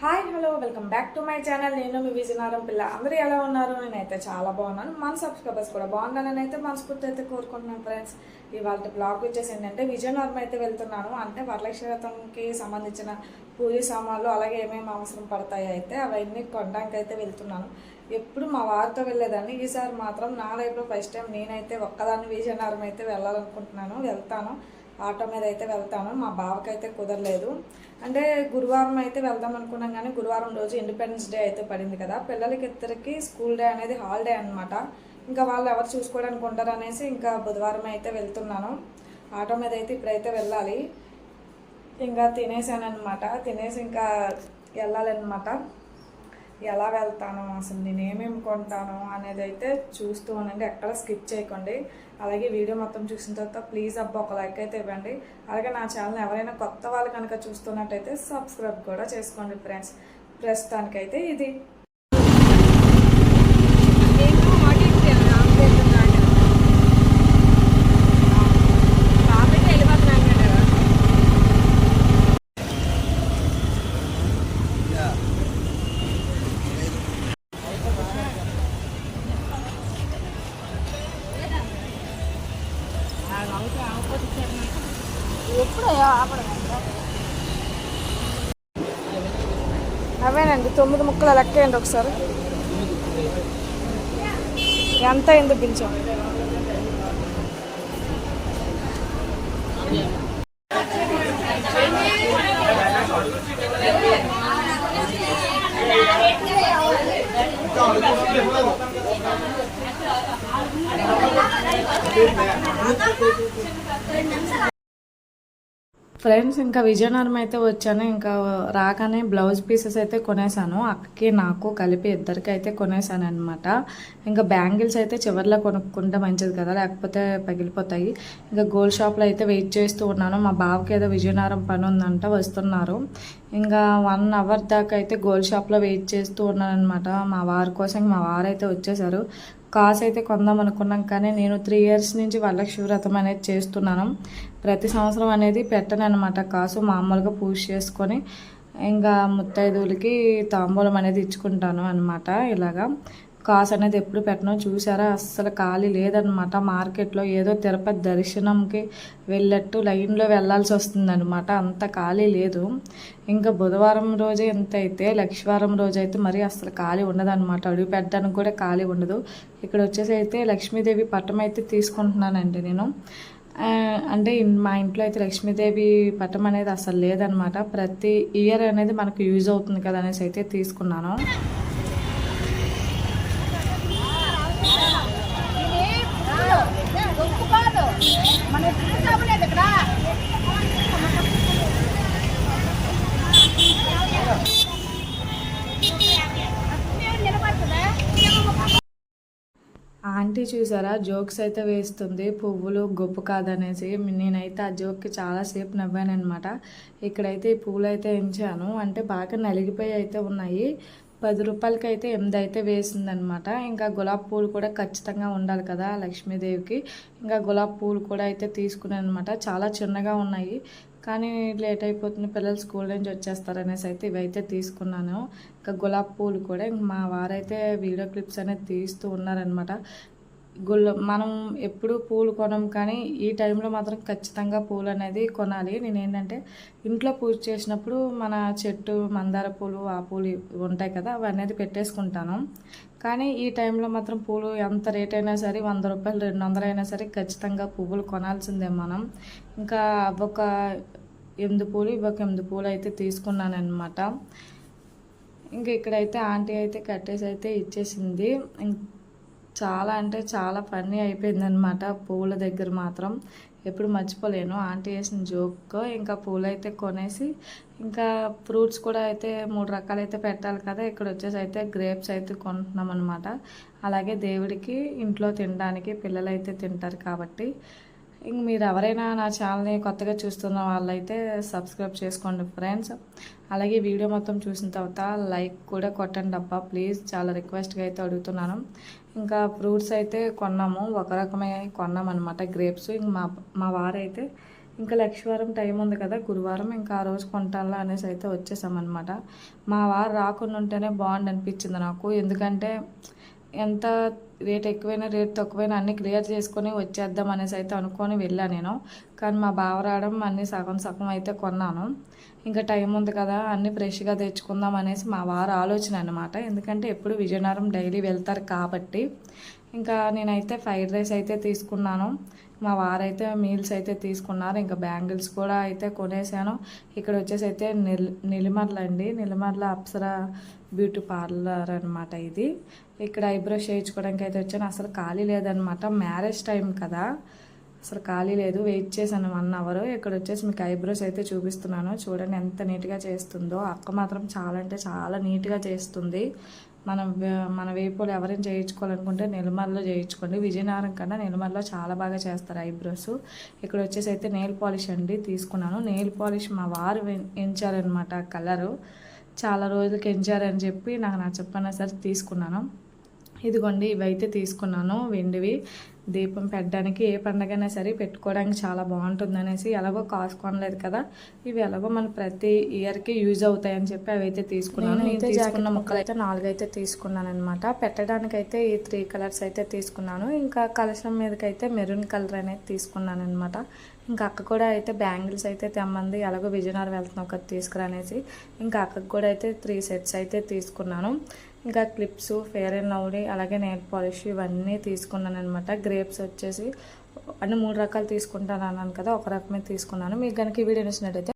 Hi hello welcome back to my channel. నేను మీ విజయనగరం పిల్ల. అందరూ ఎలా ఉన్నారు? నేనైతే చాలా బాగున్నాను. మన సబ్స్క్రైబర్స్ కూడా బాగున్నానని అయితే మనస్ఫూర్తి అయితే కోరుకుంటున్నాను ఫ్రెండ్స్ ఇవాళ బ్లాగ్ వచ్చేసి ఏంటంటే విజయనగరం అయితే వెళ్తున్నాను. అంటే వరలక్ష్మి వ్రతంకి సంబంధించిన పూజ సామాన్లు అలాగే ఏమేమి అవసరం పడతాయి అయితే అవన్నీ కొనడానికి అయితే వెళ్తున్నాను. ఎప్పుడు మా వారితో వెళ్ళేదాన్ని. ఈసారి మాత్రం నా లైఫ్లో ఫస్ట్ టైం నేనైతే ఒక్కదాన్ని విజయనగరం అయితే వెళ్ళాలనుకుంటున్నాను వెళ్తాను. ఆటో మీద అయితే వెళ్తాను మా బావకి అయితే కుదరలేదు. అంటే గురువారం అయితే వెళ్దాం అనుకున్నాం కానీ గురువారం రోజు ఇండిపెండెన్స్ డే అయితే పడింది కదా. పిల్లలకి ఇద్దరికి స్కూల్ డే అనేది హాలిడే అనమాట ఇంకా వాళ్ళు ఎవరు చూసుకోవడానికి ఉండరు అనేసి ఇంకా బుధవారం అయితే వెళ్తున్నాను. ఆటో మీద అయితే ఇప్పుడైతే వెళ్ళాలి. ఇంకా తినేసాను అనమాట తినేసి ఇంకా వెళ్ళాలన్నమాట. ఎలా వెళ్తాను అసలు నేను ఏమేమి కొంటాను అనేది అయితే చూస్తూ ఉండండి. ఎక్కడ స్కిప్ చేయకండి. అలాగే వీడియో మొత్తం చూసిన తర్వాత ప్లీజ్ అబ్బా ఒక లైక్ అయితే ఇవ్వండి. అలాగే నా ఛానల్ ఎవరైనా కొత్త వాళ్ళు కనుక చూస్తున్నట్టయితే సబ్స్క్రైబ్ కూడా చేసుకోండి ఫ్రెండ్స్. ప్రస్తుతానికైతే ఇది. అవేనండి తొమ్మిది ముక్కలు లెక్కేయండి ఒకసారి. ఎంత అయిందో బించాం ఫ్రెండ్స్ ఇంకా విజయనగరం అయితే వచ్చాను. ఇంకా రాగానే బ్లౌజ్ పీసెస్ అయితే కొనేసాను. అక్కకి నాకు కలిపి ఇద్దరికి అయితే కొనేసాను అనమాట ఇంకా బ్యాంగిల్స్ అయితే చివరిలో కొనుక్కుంటే మంచిది కదా లేకపోతే పగిలిపోతాయి. ఇంకా గోల్డ్ షాప్లో అయితే వెయిట్ చేస్తూ ఉన్నాను. మా బావకి ఏదో విజయనగరం పని ఉందంట వస్తున్నారు. ఇంకా వన్ అవర్ దాకా అయితే గోల్డ్ షాప్లో వెయిట్ చేస్తూ ఉన్నాను అనమాట మా వారి కోసం మా వారు అయితే వచ్చేసారు. కాస్ అయితే కొందాం అనుకున్నాం కానీ నేను త్రీ ఇయర్స్ నుంచి వరలక్ష్మి వ్రతం అనేది చేస్తున్నాను. ప్రతి సంవత్సరం అనేది పెట్టను అనమాట కాసు మామూలుగా పూజ చేసుకొని ఇంకా ముత్తైదువులకి తాంబూలం అనేది ఇచ్చుకుంటాను అనమాట ఇలాగా. కాసు అనేది ఎప్పుడు పెట్టనో. చూసారా? అస్సలు ఖాళీ లేదనమాట. మార్కెట్లో ఏదో తిరుపతి దర్శనంకి వెళ్ళట్టు లైన్లో వెళ్ళాల్సి వస్తుందనమాట. అంత ఖాళీ లేదు. ఇంకా బుధవారం రోజే ఎంత అయితే లక్ష్మీవారం రోజు అయితే మరీ అస్సలు ఖాళీ ఉండదన్నమాట అడుగు పెట్టడానికి కూడా ఖాళీ ఉండదు. ఇక్కడ వచ్చేసి అయితే లక్ష్మీదేవి పట్టం అయితే తీసుకుంటున్నానండి నేను. అంటే మా ఇంట్లో అయితే లక్ష్మీదేవి పట్టం అనేది అసలు లేదనమాట. ప్రతి ఇయర్ అనేది మనకు యూజ్ అవుతుంది కదా అనేసి అయితే తీసుకున్నాను. ఆంటీ చూసారా? జోక్స్ అయితే వేస్తుంది. పువ్వులు గొప్ప కాదనేసి నేనైతే ఆ జోక్కి చాలాసేపు నవ్వాను అనమాట ఇక్కడైతే ఈ పువ్వులు అయితే ఎంచాను. అంటే బాగా నలిగిపోయి అయితే ఉన్నాయి. పది రూపాయలకి అయితే ఎనిమిది అయితే వేసిందనమాట. ఇంకా గులాబ్ పూలు కూడా ఖచ్చితంగా ఉండాలి కదా లక్ష్మీదేవికి. ఇంకా గులాబీ పూలు కూడా అయితే తీసుకున్నాను అనమాట చాలా చిన్నగా ఉన్నాయి. కానీ లేట్ అయిపోతుంది పిల్లలు స్కూల్ నుంచి వచ్చేస్తారనేసి అయితే ఇవైతే తీసుకున్నాను. ఇంకా గులాబ్ పూలు కూడా ఇంక మా వారైతే వీడియో క్లిప్స్ అనేది తీస్తూ ఉన్నారనమాట. గుల్ల మనం ఎప్పుడు పూలు కొనం కానీ ఈ టైంలో మాత్రం ఖచ్చితంగా పూలు అనేది కొనాలి. నేను ఏంటంటే ఇంట్లో పూజ చేసినప్పుడు మన చెట్టు మందార పూలు ఆ పూలు ఉంటాయి కదా అవి అనేది పెట్టేసుకుంటాను. కానీ ఈ టైంలో మాత్రం పూలు ఎంత రేట్ అయినా సరే వంద రూపాయలు రెండు వందలు అయినా సరే ఖచ్చితంగా పువ్వులు కొనాల్సిందే మనం. ఇంకా ఒక ఎనిమిది పూలు ఇవ్వక ఎనిమిది పూలు అయితే తీసుకున్నాను అనమాట ఇంకా ఇక్కడైతే ఆంటీ అయితే కట్టేసి అయితే ఇచ్చేసింది. చాలా అంటే చాలా ఫన్నీ అయిపోయిందనమాట పూల దగ్గర మాత్రం. ఎప్పుడు మర్చిపోలేను. ఆంటీ వేసిన జోక్ ఇంకా పూలైతే కొనేసి ఇంకా ఫ్రూట్స్ కూడా అయితే మూడు రకాలు అయితే పెట్టాలి కదా. ఇక్కడ వచ్చేసి అయితే గ్రేప్స్ అయితే కొంటున్నాం అనమాట అలాగే దేవుడికి ఇంట్లో తినడానికి పిల్లలు అయితే తింటారు కాబట్టి. ఇంక మీరు ఎవరైనా నా ఛానల్ని కొత్తగా చూస్తున్న వాళ్ళైతే సబ్స్క్రైబ్ చేసుకోండి ఫ్రెండ్స్. అలాగే వీడియో మొత్తం చూసిన తర్వాత లైక్ కూడా కొట్టండి అబ్బా. ప్లీజ్ చాలా రిక్వెస్ట్గా అయితే అడుగుతున్నాను. ఇంకా ఫ్రూట్స్ అయితే కొన్నాము. ఒక రకమే కొన్నాం అనమాట గ్రేప్స్. ఇంక మా మా వారైతే ఇంకా లక్షవారం టైం ఉంది కదా. గురువారం ఇంకా ఆ రోజు కొంటాలా అనేసి అయితే వచ్చేసామన్నమాట. మా వారు రాకుండా ఉంటేనే బాగుండనిపించింది నాకు. ఎందుకంటే ఎంత రేట్ ఎక్కువైనా రేట్ తక్కువైనా అన్నీ క్లియర్ చేసుకొని వచ్చేద్దాం అనేసి అయితే అనుకొని వెళ్ళాను నేను. కానీ మా బావ రావడం అన్నీ సగం సగం అయితే కొన్నాను. ఇంకా టైం ఉంది కదా అన్నీ ఫ్రెష్గా తెచ్చుకుందాం అనేసి మా వారు ఆలోచన అనమాట ఎందుకంటే ఎప్పుడు విజయనగరం డైలీ వెళ్తారు కాబట్టి. ఇంకా నేనైతే ఫ్రైడ్ రైస్ అయితే తీసుకున్నాను. మా వారైతే మీల్స్ అయితే తీసుకున్నారు. ఇంకా బ్యాంగిల్స్ కూడా అయితే కొనేసాను. ఇక్కడ వచ్చేసి అయితే నిల్ నిలిమర్ల అండి నిలిమర్ల అప్సరా బ్యూటీ పార్లర్ అనమాట ఇది. ఇక్కడ ఐబ్రోస్ చేయించుకోవడానికి అయితే వచ్చాను. అసలు ఖాళీ లేదనమాట మ్యారేజ్ టైం కదా. అసలు ఖాళీ లేదు. వెయిట్ చేశాను వన్ అవర్. ఇక్కడ వచ్చేసి మీకు ఐబ్రోస్ అయితే చూపిస్తున్నాను. చూడండి ఎంత నీట్గా చేస్తుందో. అక్క మాత్రం చాలా అంటే చాలా నీట్గా చేస్తుంది. మనం మన వేపులు ఎవరైనా చేయించుకోవాలనుకుంటే నెలమల్లో చేయించుకోండి. విజయనగరం కన్నా నెలమల్లో చాలా బాగా చేస్తారు ఐబ్రోస్. ఇక్కడ వచ్చేసి అయితే నెయిల్ పాలిష్ అండి తీసుకున్నాను. నెయిల్ పాలిష్ మా వారు వెన్- ఎంచారనమాట కలరు. చాలా రోజులకి ఎంచారని చెప్పి నాకు నా చెప్పన్నా సరే తీసుకున్నాను. ఇదిగోండి ఇవైతే తీసుకున్నాను వెండివి. దీపం పెట్టడానికి ఏ పండగైనా సరే పెట్టుకోవడానికి చాలా బాగుంటుంది అనేసి ఎలాగో కాస్ట్ కొనలేదు కదా. ఇవి ఎలాగో మన ప్రతి ఇయర్కి యూజ్ అవుతాయని చెప్పి అవి అయితే తీసుకున్నాను నేను తీసుకున్న ముక్కలు అయితే నాలుగు అయితే తీసుకున్నాను అనమాట పెట్టడానికి అయితే ఈ త్రీ కలర్స్ అయితే తీసుకున్నాను. ఇంకా కలశం మీదకైతే మెరూన్ కలర్ అనేది తీసుకున్నాను అనమాట ఇంకా అక్క కూడా అయితే బ్యాంగిల్స్ అయితే తెమ్మంది ఎలాగో విజయనగరం వెళ్తున్నాం ఒకటి తీసుకురనేసి ఇంకా అక్కకు కూడా అయితే త్రీ సెట్స్ అయితే తీసుకున్నాను. ఇంకా క్లిప్స్ ఫేర్ అండ్ లవ్లీ అలాగే నెయిల్ పాలిష్ ఇవన్నీ తీసుకున్నాను అనమాట గ్రేప్స్ వచ్చేసి అన్ని మూడు రకాలు తీసుకుంటాను అన్నాను కదా ఒక రకమే తీసుకున్నాను. మీకు కనుక ఈ వీడియో నచ్చినట్టయితే